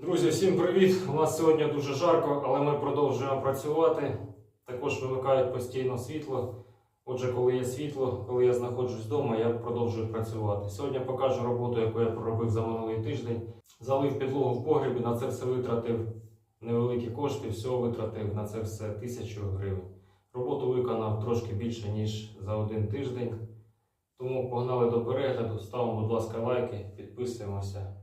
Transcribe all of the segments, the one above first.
Друзі, всім привіт! У нас сьогодні дуже жарко, але ми продовжуємо працювати. Також вимикають постійно світло. Отже, коли є світло, коли я знаходжусь вдома, я продовжую працювати. Сьогодні покажу роботу, яку я проробив за минулий тиждень. Залив підлогу в погрібі, на це все витратив невеликі кошти, всього витратив на це все тисячу гривень. Роботу виконав трошки більше, ніж за один тиждень. Тому погнали до перегляду. Ставимо, будь ласка, лайки, підписуємося.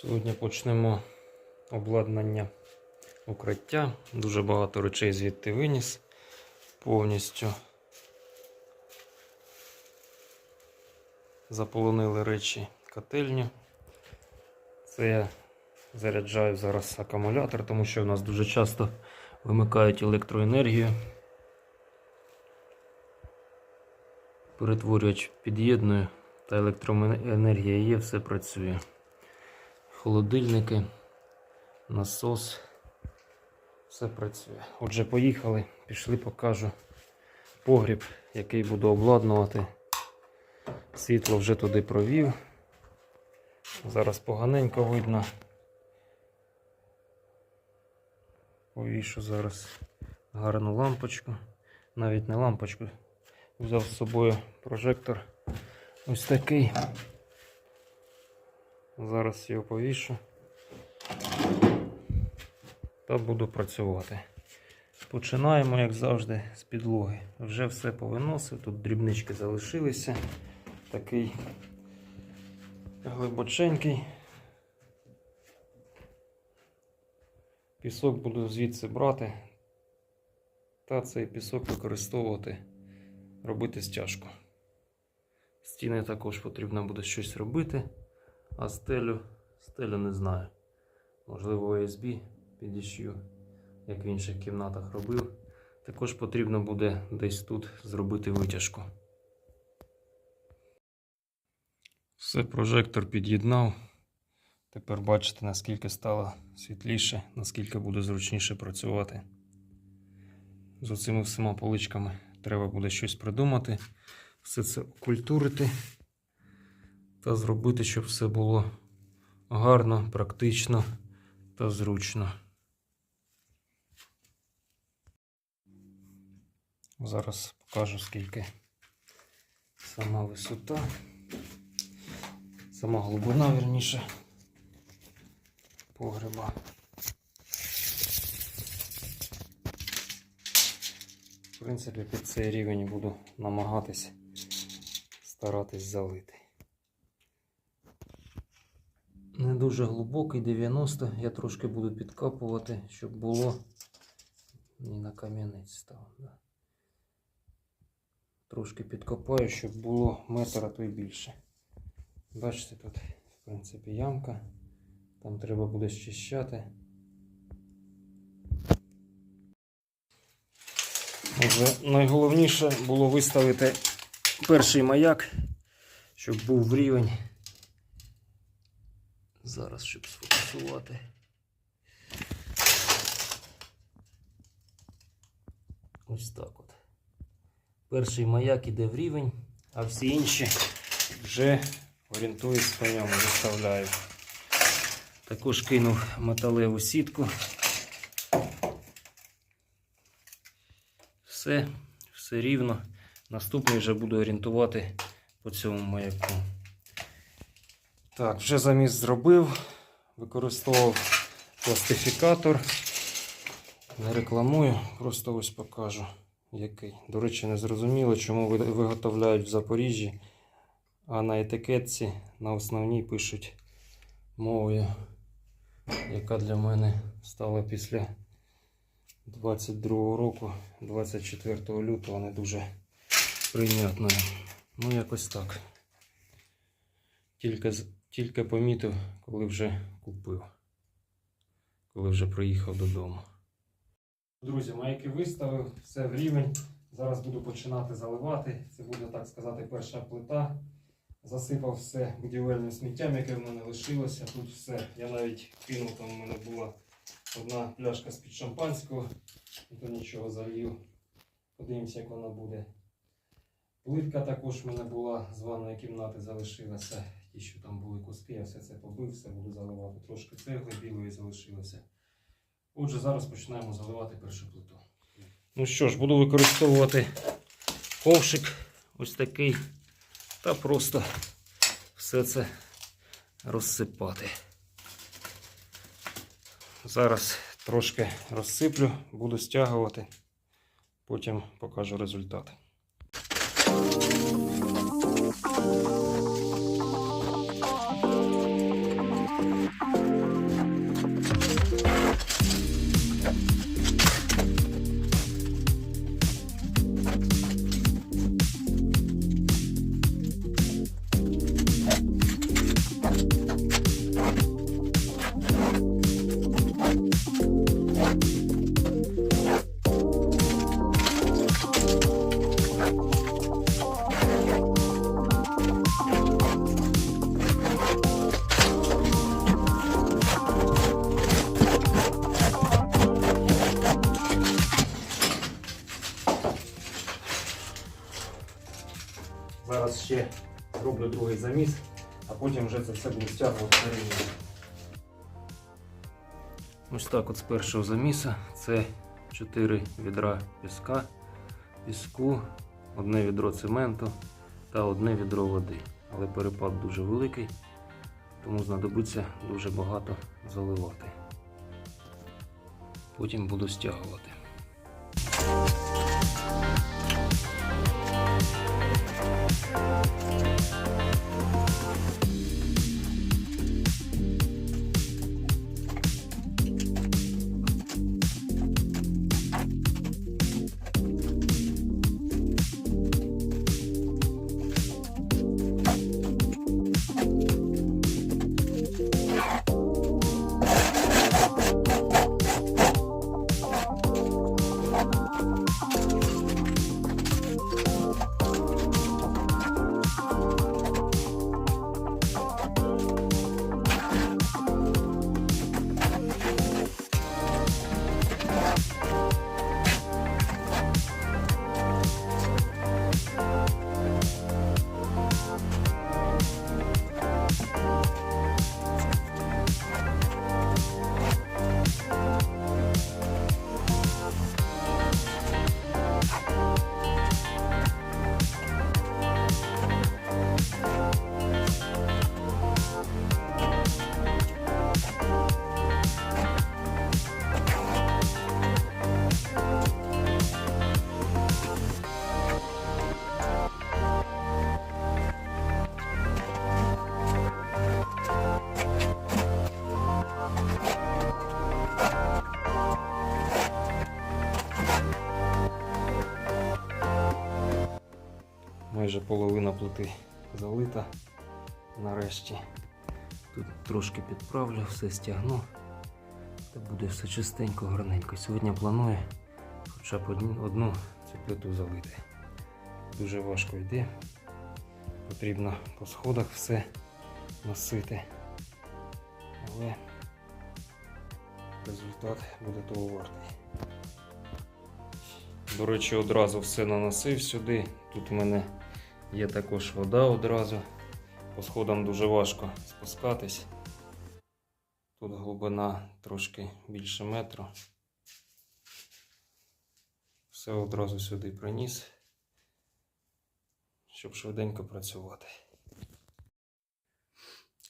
Сьогодні почнемо обладнання укриття. Дуже багато речей звідти виніс повністю. Заполонили речі котельню. Це я заряджаю зараз акумулятор, тому що в нас дуже часто вимикають електроенергію. Перетворювач під'єдную та електроенергія є, все працює холодильники, насос. Все працює. Отже, поїхали, пішли, покажу погріб, який буду обладнувати. Світло вже туди провів. Зараз поганенько видно. Повішу зараз гарну лампочку. Навіть не лампочку. Взяв з собою прожектор. Ось такий. Зараз його повішу та буду працювати. Починаємо, як завжди, з підлоги. Вже все повиносив, тут дрібнички залишилися. Такий глибоченький. Пісок буду звідси брати та цей пісок використовувати, робити стяжку. Стіни також потрібно буде щось робити. А стелю, стелю не знаю. Можливо, ОСБ підішью, як в інших кімнатах робив. Також потрібно буде десь тут зробити витяжку. Все, прожектор під'єднав. Тепер бачите, наскільки стало світліше, наскільки буде зручніше працювати. З оцими всіма поличками треба буде щось придумати, все це окультурити та зробити, щоб все було гарно, практично та зручно. Зараз покажу, скільки сама висота, сама глибина, вірніше, погреба. В принципі, під цей рівень буду намагатись старатись залити. Не дуже глибокий 90. Я трошки буду підкапувати, щоб було не на кам'янець став. Да. Трошки підкопаю, щоб було метр, а то й більше. Бачите, тут, в принципі, ямка. Там треба буде щищати. Отже, найголовніше було виставити перший маяк, щоб був рівень. Зараз, щоб сфокусувати. Ось так от. Перший маяк іде в рівень, а всі інші вже орієнтуюсь по ньому, виставляю. Також кинув металеву сітку. Все, все рівно. Наступний вже буду орієнтувати по цьому маяку. Так, вже заміс зробив, використовував пластифікатор. Не рекламую, просто ось покажу який. До речі, не зрозуміло, чому виготовляють в Запоріжжі, а на етикетці на основній пишуть мовою, яка для мене стала після 22 року, 24 лютого, не дуже прийнятною. Ну, якось так. Тільки, тільки помітив, коли вже купив, коли вже приїхав додому. Друзі, маяки виставив, все в рівень. Зараз буду починати заливати. Це буде, так сказати, перша плита. Засипав все будівельним сміттям, яке в мене лишилося. Тут все. Я навіть кинув, там у мене була одна пляшка з-під шампанського. І то нічого залью. Подивимося, як вона буде. Плитка також в мене була з ванної кімнати залишилася. Ті, що там були куски, я все це побив, все буду заливати. Трошки цегли білої залишилося. Отже, зараз починаємо заливати першу плиту. Ну що ж, буду використовувати ковшик ось такий та просто все це розсипати. Зараз трошки розсиплю, буду стягувати, потім покажу результат. Зараз ще зроблю другий заміс, а потім вже це все буду стягувати на. Ось так от з першого заміса це 4 відра піска, піску, одне відро цементу та одне відро води. Але перепад дуже великий, тому знадобиться дуже багато заливати. Потім буду стягувати. Майже половина плити залита. Нарешті тут трошки підправлю, все стягну. Та буде все чистенько, гарненько. Сьогодні планую хоча б одну цю плиту залити. Дуже важко йде. Потрібно по сходах все носити. Але результат буде того вартий. До речі, одразу все наносив сюди. Тут у мене є також вода одразу. По сходам дуже важко спускатись. Тут глибина трошки більше метру. Все одразу сюди приніс, щоб швиденько працювати.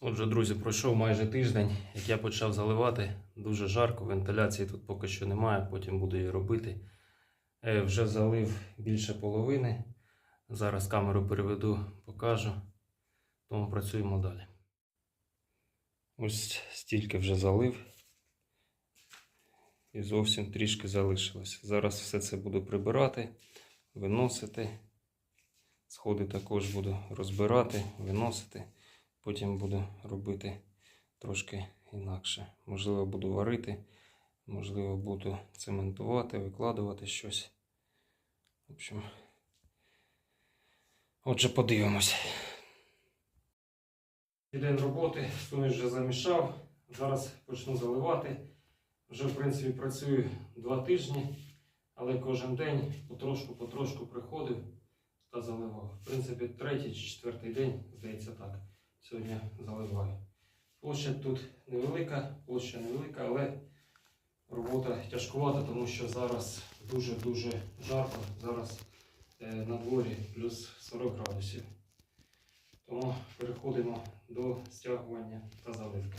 Отже, друзі, пройшов майже тиждень, як я почав заливати. Дуже жарко, вентиляції тут поки що немає, потім буду її робити. Е, Вже залив більше половини. Зараз камеру переведу, покажу. Тому працюємо далі. Ось стільки вже залив. І зовсім трішки залишилось. Зараз все це буду прибирати, виносити. Сходи також буду розбирати, виносити. Потім буду робити трошки інакше. Можливо, буду варити, можливо, буду цементувати, викладувати щось. В общем, отже, подивимось. День роботи, суміш вже замішав. Зараз почну заливати. Вже, в принципі, працюю два тижні, але кожен день потрошку-потрошку приходив та заливав. В принципі, третій чи четвертий день, здається так. сьогодні заливаю. Площа тут невелика, площа невелика, але робота тяжкувата, тому що зараз дуже-дуже жарко. Зараз на дворі плюс 40 градусів. Тому переходимо до стягування та заливки.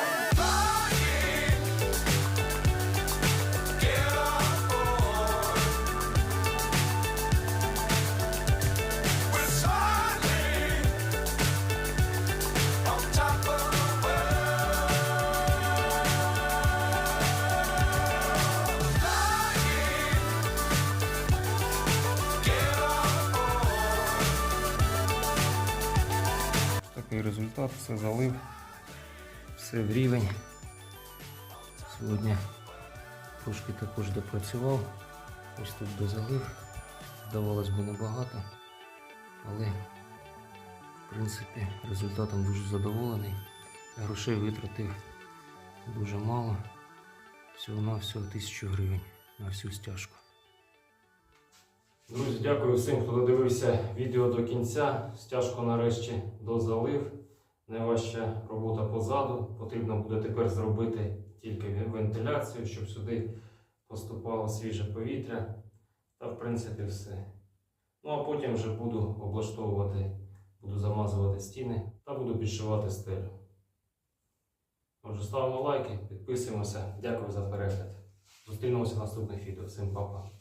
Все залив, все в рівень. Сьогодні трошки також допрацював. Ось тут дозалив. Здавалось би небагато, але в принципі результатом дуже задоволений. Грошей витратив дуже мало. Всього на всього тисячу гривень на всю стяжку. Друзі, дякую всім, хто додивився відео до кінця. Стяжку нарешті дозалив. Найважча робота позаду. Потрібно буде тепер зробити тільки вентиляцію, щоб сюди поступало свіже повітря. Та в принципі все. Ну а потім вже буду облаштовувати, буду замазувати стіни та буду підшивати стелю. Отже, ставимо лайки, підписуємося. Дякую за перегляд. Зустрінемося в наступних відео. Всім па-па.